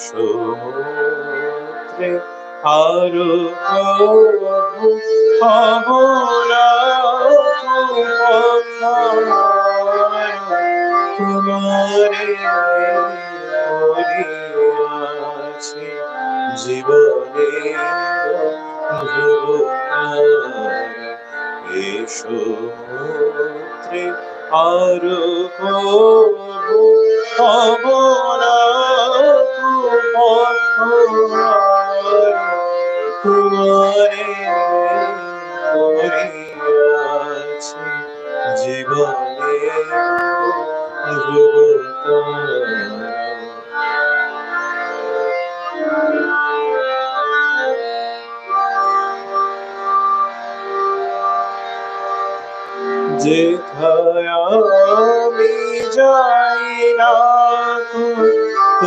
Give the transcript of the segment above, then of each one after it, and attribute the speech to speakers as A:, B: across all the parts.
A: এসো মন্ত্রে আরও অবলা জীবনে এসো আরও অবলা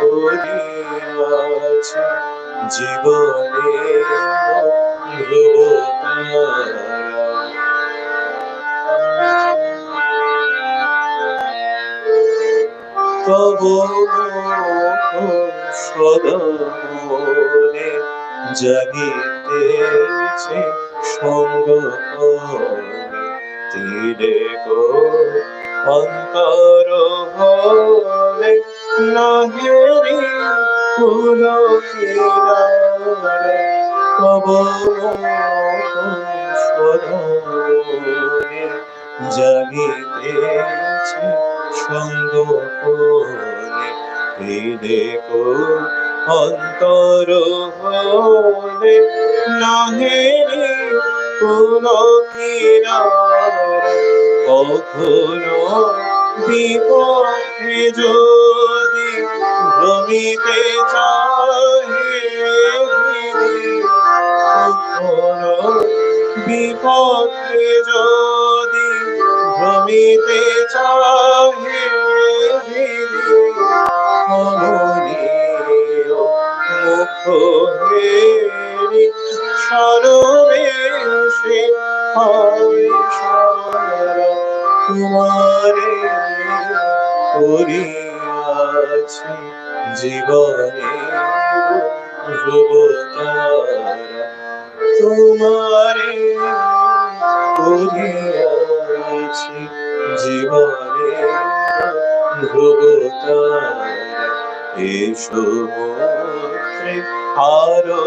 A: করিয়াছি জীবনে তব সদা মনে জাগিতেছে সঙ্গ তীরে গো অন্তর হলে নহেরি ফুল জাগিতেছে সঙ্গ করে হৃদে অন্তর হলে নহেরি ফুল কিনারে কখনো বিপক্ষে যদি ভ্রমিতে বিপক্ষে যদি ভ্রমিতে চাহে জীবনে তোমারে করিয়াছি জীবনে ধ্রুবতারা এসো আরও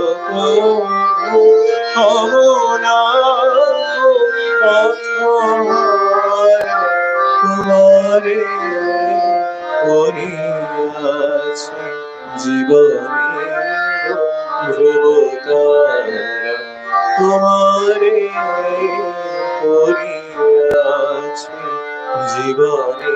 A: হবনা তোমারে করিয়াছি জীবনে তোমারে করিয়াছি জীবনে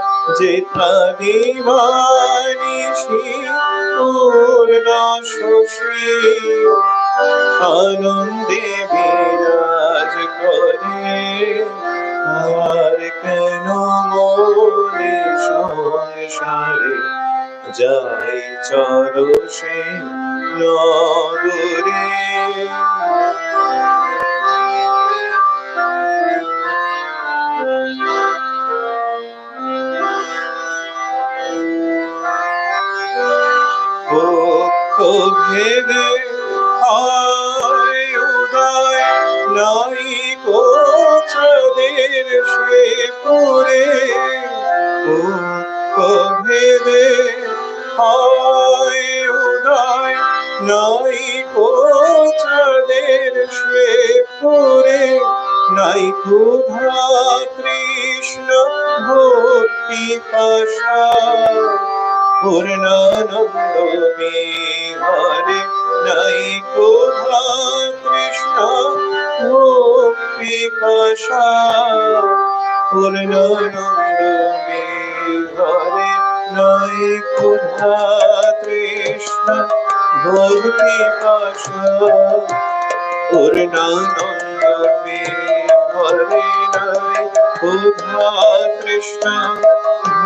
A: করে যেথা দিবানিশি পূর্ণা শশী আনন্দে বিরাজ করে। আর কেন মনে সংসারে যাই চরসে নগরে? ভেদে হয়, উদয় নাই কোচদের সে পুরে। পক্ষ হয়, উদয় নাই কোচদের সে পুরে। নাই ক্ষুধা কৃষ্ণ ভক্তি পাশা। পূর্ণানন্দ বিহারে নাই কোধা কৃষ্ণ ভক্তি পাশা পূর্ণানন্দ বিহারে নাই কোধা কৃষ্ণ ভক্তি পাশা পূর্ণানন্দ বিহারে নাই কোধা কৃষ্ণ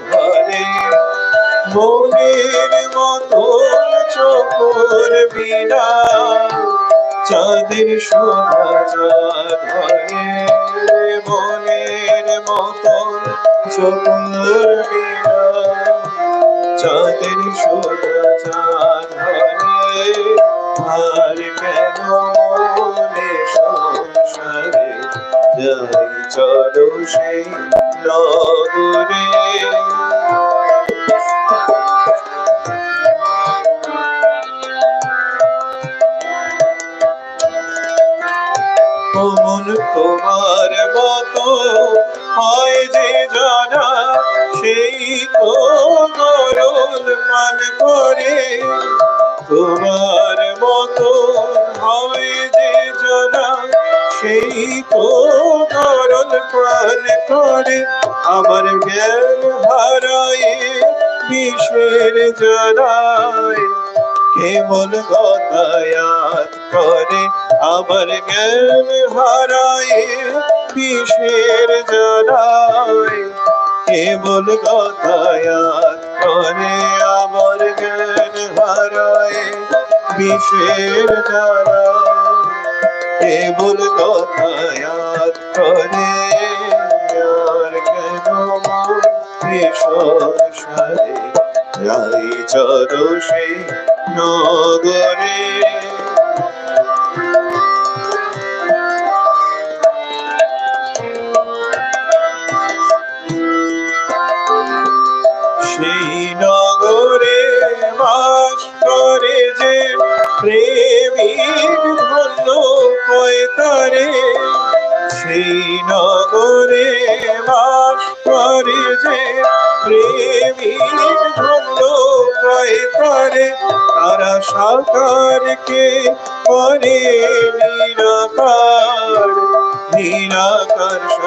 A: ধরে মনের মতো চকর বিনা চাঁদের শোভা ধরে মনের মতো চকর বিনা চাঁদের শোভা ধরে আর কেন মনে সংসারে যাই চলো সেই নগরে মন তোমার মতো হয় যে জানা সেই তো পান করে। তোমার মতো সেই তো গরল পান করে, আমার জ্ঞান হারায় বিষের জানায় কেমন গতায়াত করে, আমার জ্ঞান হারায় কিসের জানায় কেবল গতায়াত করে, আমার জ্ঞান হারায় বিষের জানায় কেবল গতায়াত করে আর কেন সংসারে যাই চরসে নগরে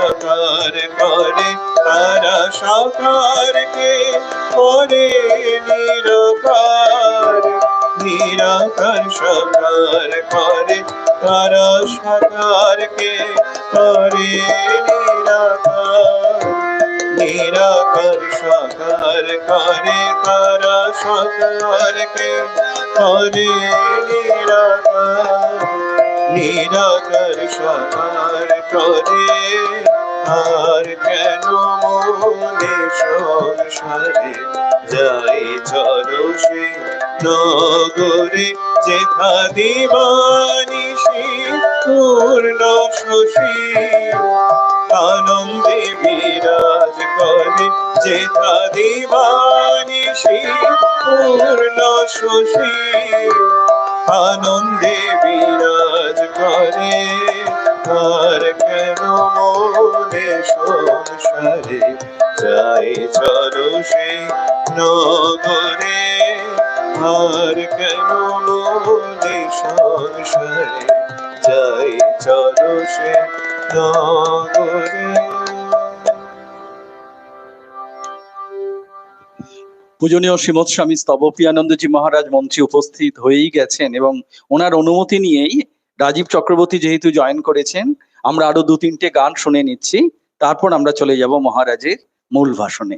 A: সাকার করে, তারা সাকারকে করে নিরাকার। নিরাকার সাকার করে, তারা সাকারকে করে নিরাকার। নিরাকার সাকার করে, তারা সাকারকে করে নিরাকার। নিরাকার সাকার করে আর কেন মনে সংসারে যাই চলো সে নগরে যেথা দিবানিসি পূর্ণ শশী। আনন্দে বিরাজ করে যেথা দিবানিসি পূর্ণ শশী। আনন্দে বিরাজ করে আর কেন মনে সংসারে যাই চলো সে নগরে আর কেন মনে সংসারে যাই চলো সে নগরে।
B: পূজনীয় শ্রীমৎ স্বামী স্তবপ্রিয়ানন্দজি মহারাজ মঞ্চে উপস্থিত হয়েই গেছেন এবং ওনার অনুমতি নিয়েই রাজীব চক্রবর্তী যেহেতু জয়েন করেছেন, আমরা আরও দু তিনটে গান শুনে নিচ্ছি। তারপর আমরা চলে যাব মহারাজের মূল ভাষণে।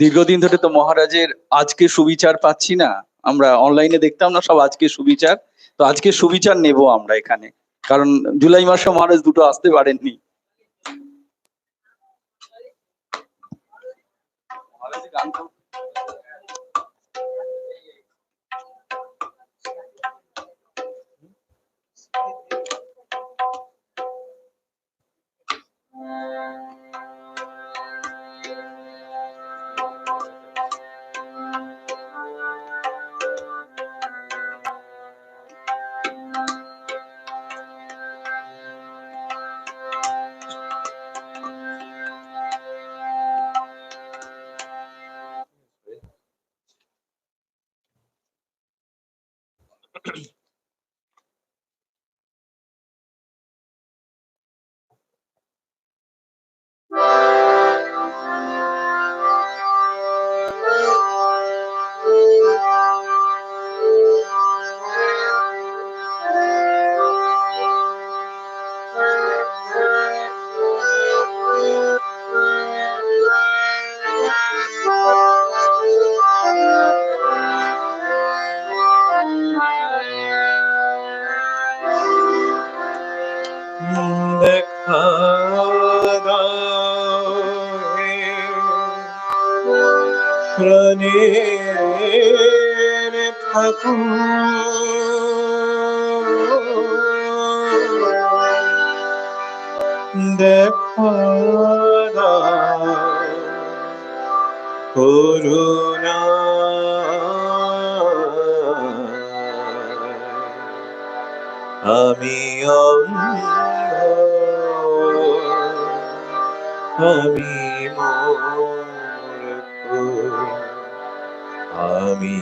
B: দীর্ঘদিন ধরে তো মহারাজের আজকে সুবিচার পাচ্ছি না। আমরা অনলাইনে দেখতাম না সব আজকে সুবিচার। তো আজকে সুবিচার নেব আমরা এখানে। কারণ জুলাই মাসে মহারাজ দুটো আসতে পারেননি।
A: আমি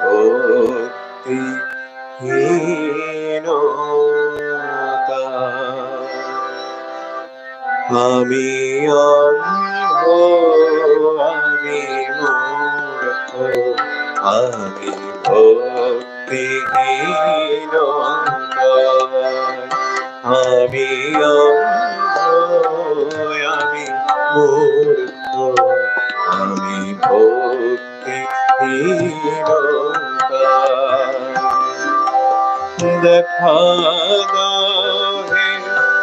A: ভক্তি হীনতা। আমি আমি আমি ভক্তিহীনতা আমি অন্ধ দেখা দাও হে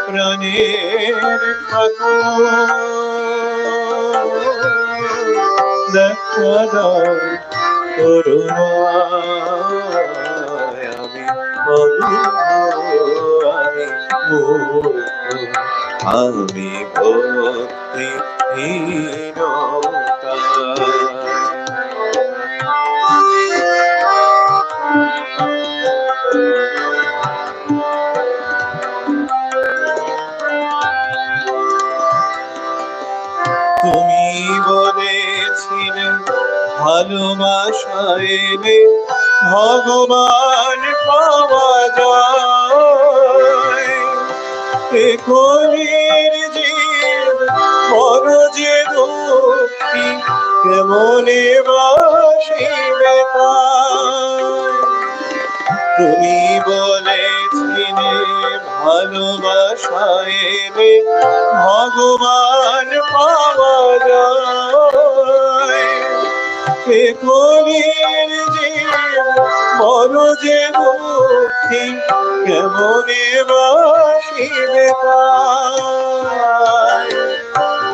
A: প্রাণের ঠাকুর। দেখা দাও করুণায় আমি আমি আমি ভক্তিহীনতা তুমি ভালোবাসা এলে ভগবান পাওয়া যায়। এ কলির যে দুঃখী, কেমনে বাসিবে তুমি বলেছিলে ভালোবাসা ভগবান দুঃখী কেমনে বাসিবে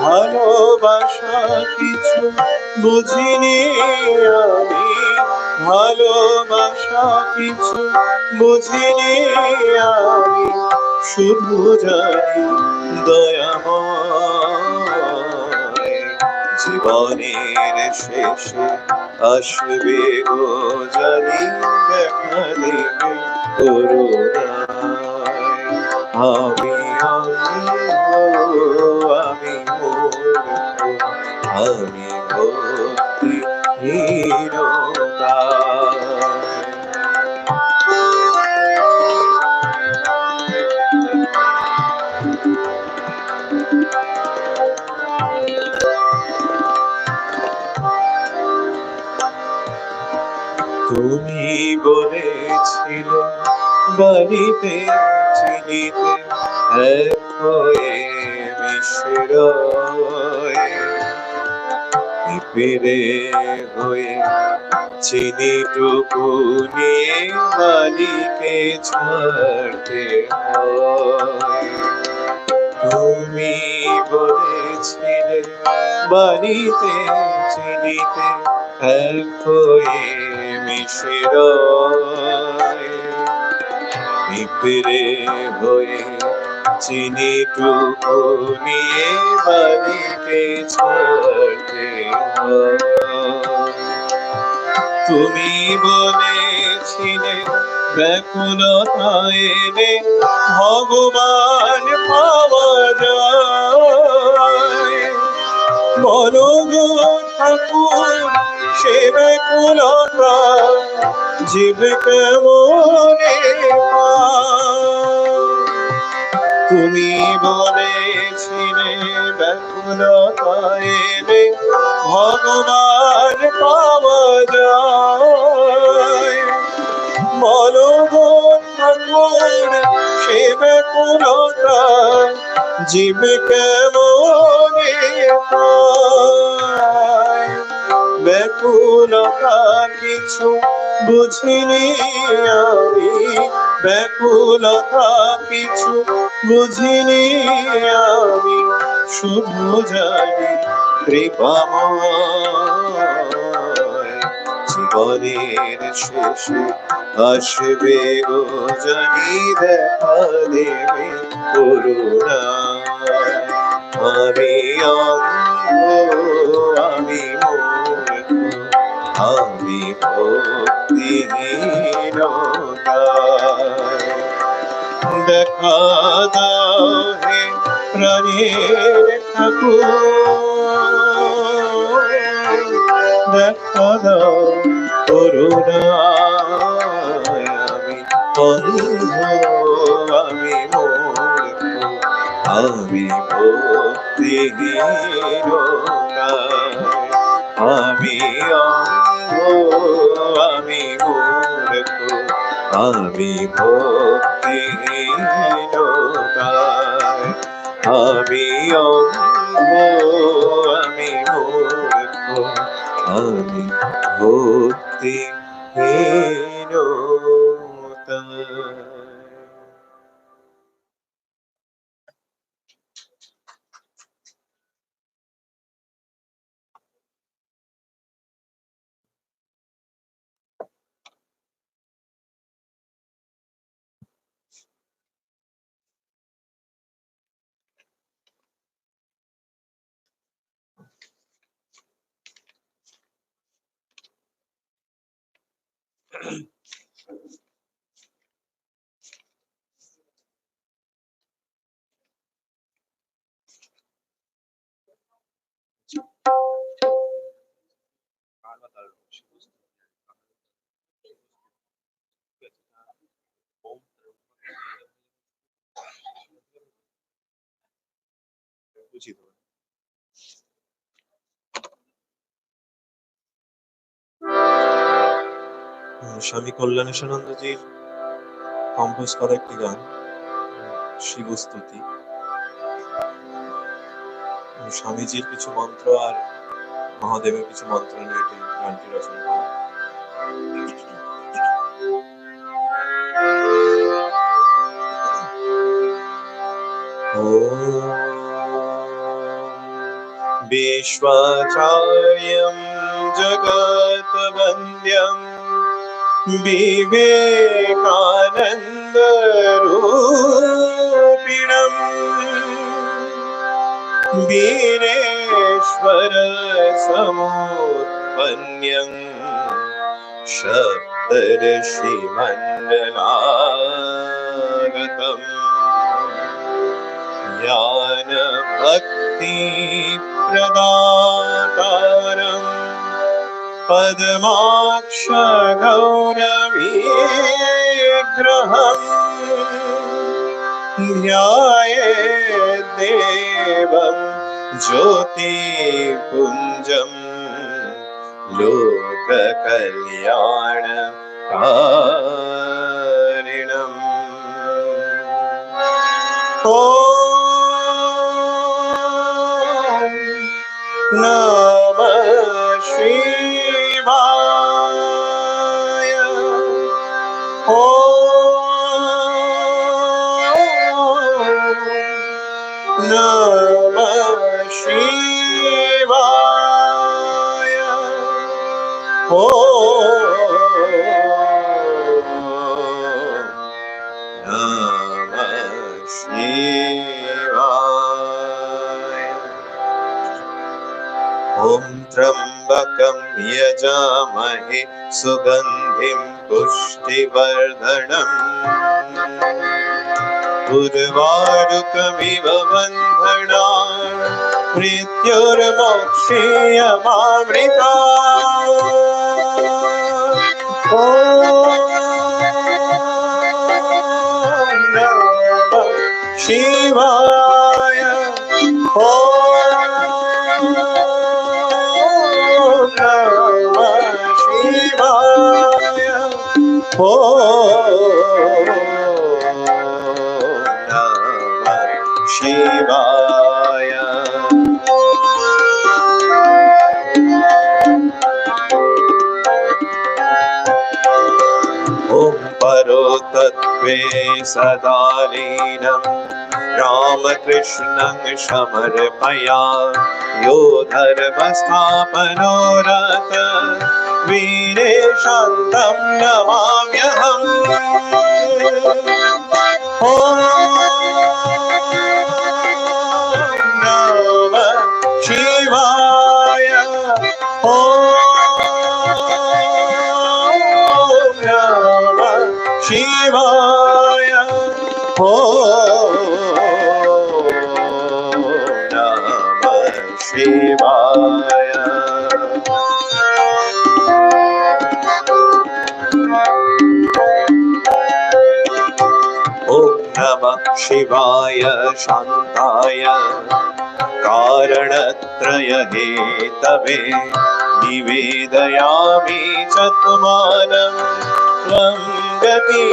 A: ভালোবাসা কিছু বুঝিনি আমি ভালোবাসা কিছু বুঝিনি আমি। শুধু জানি দয়াময় জীবনের শেষে আসবে ও জানি, দেখা দেবে। আমি আমি আমি ভক্তি হীনতা তুমি বলেছিলে, বাড়িতে চিনিতে এক হয়ে পেরে হয়ে চিনিটুকু নিয়ে বাড়িতে ছাড়তে তুমি বলেছিলে, বাড়িতে চিনিতে এক হয়ে মিশ্র হয়ে চিনিটুকু নিয়ে বাড়িতে তুমি বলেছিলে ব্যাকুলতা এলে ভগবান পাওয়া যায়। বলো গো ঠাকুর সে ব্যাকুলতা জীব কেমনে? তুমি বলেছিলে ব্যাকুলতা এলে ভগবান পাওয়া যায় বলো ঠাকুর সে ব্যাকুলতা জীব কেমনে? ব্যাকুলতা কিছু বুঝিনি আমি। ব্যাকুলতা কিছু বুঝিনি আমি। শুধু জানি কৃপাময়। জীবনের শেষে আসবে ও জানি দেখা দেবে করুণা। আমি আমি মূর্খ আমি ভক্তিহীনতা দেখা দাও হে প্রাণের ঠাকুর। দেখা দাও করুণায় আমি অন্ধ আমি আমি ভক্তিহীনতা আমি অন্ধ আমি মূর্খ আমি ভক্তিহীনতা আমি অন্ধ আমি মূর্খ আমি ভক্তিহীনতা দেবেন। আহ, স্বামী কল্যাণেশানন্দজির কম্পোজ করা একটি গান শিবস্তুতি। স্বামীজির কিছু মন্ত্র আর মহাদেবের কিছু মন্ত্র নিয়ে এটি গানটি রচনা করা। ॐ विश्वाचार्यं जगत्वन्द्यं विवेकानन्दरूपिणम् वीरेश्वर समुत्पन्यम् ज्ञानभक्ति प्रदातारम् पद्माक्षगौरवीग्रहम् ध्याये देवं ज्योतिपुञ्जम् लोककल्याणकारिणम्। ॐ त्र्यम्बकं यजामहे सुगन्धिं पुष्टिवर्धनम्। उर्वारुकमिव बन्धना मृत्युर्मोक्षीयमामृता ॐ तत्त्वे सदा लीनं रामकृष्णं समर्पया यो धर्मस्थापनो रत वीरे शान्तं नमाम्यहम् ॐ शान्ताय। कारणत्रयहेतवे निवेदयामि च त्वमानं त्वं गति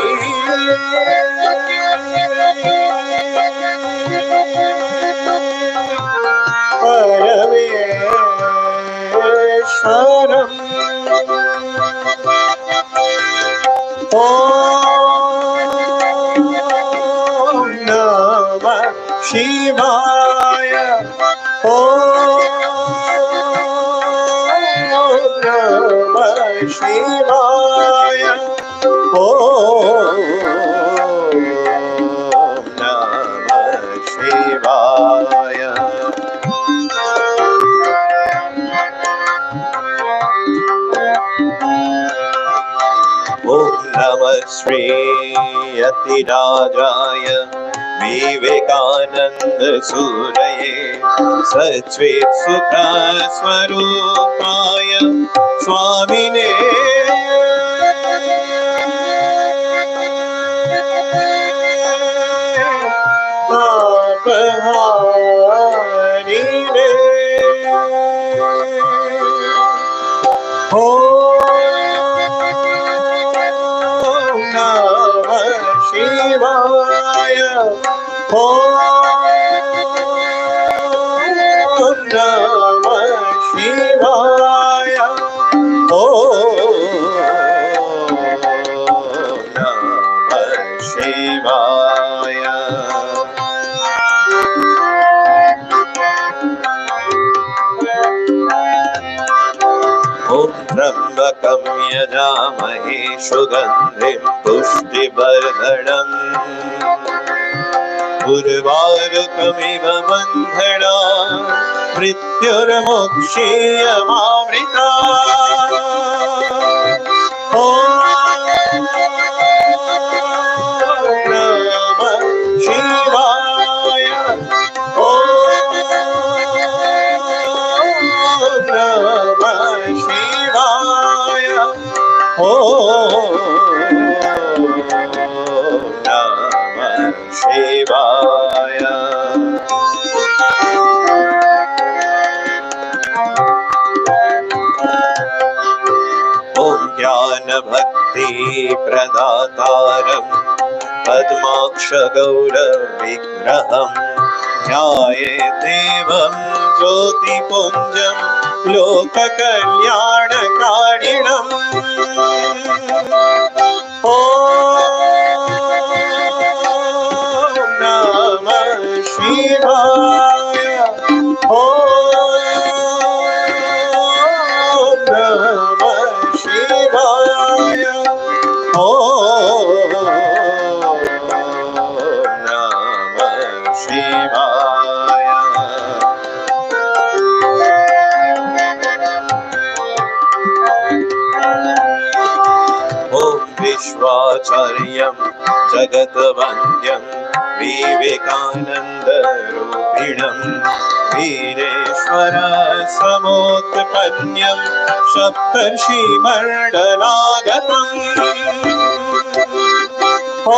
A: परमेश्वरम्। ओ शिवाय ॐ नमः शिवाय ॐ नमः शिवाय ॐ नमः श्रीयतिराजाय विवेकानन्दसूरये सच्चित् सुखस्वरूपाय स्वामिने यजामहे सुगन्धिं पुष्टिवर्धनम्। उर्वारुकमिव बन्धना मृत्युर्मुक्षीयमामृता ॐ प्रदातारं पद्माक्षगौरविग्रहं ध्यायेदेवं ज्योतिपुञ्जं लोककल्याणकार्य जगद्वन्द्यं विवेकानन्दरूपिणं वीरेश्वर समोत्पन्यं सप्तर्षिमण्डलागतम् ॐ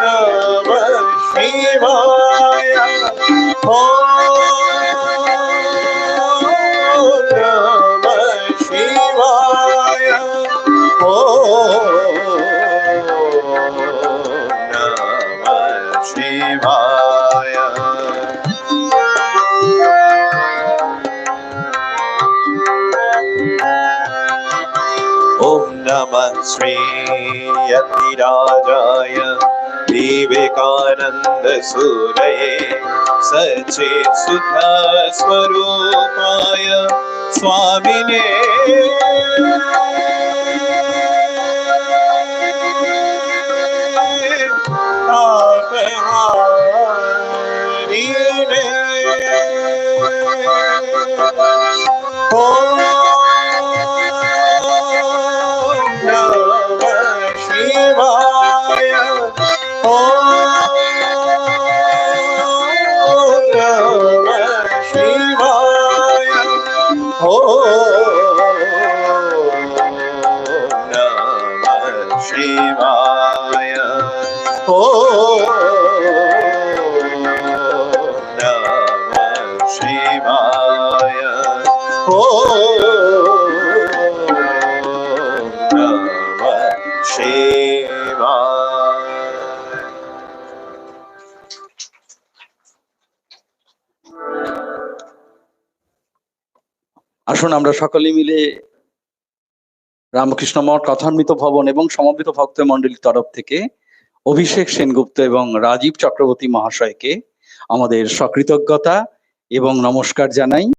A: नमः शिवाय ॐ श्रीयतिराजाय विवेकानन्दसूरये सचेत् सुखस्वरूपाय स्वामिने।
B: আমরা সকলে মিলে রামকৃষ্ণ মঠ কথান্বিত ভবন এবং সমবেত ভক্ত মন্ডলীর তরফ থেকে অভিষেক সেনগুপ্ত এবং রাজীব চক্রবর্তী মহাশয়কে আমাদের সকৃতজ্ঞতা এবং নমস্কার জানাই।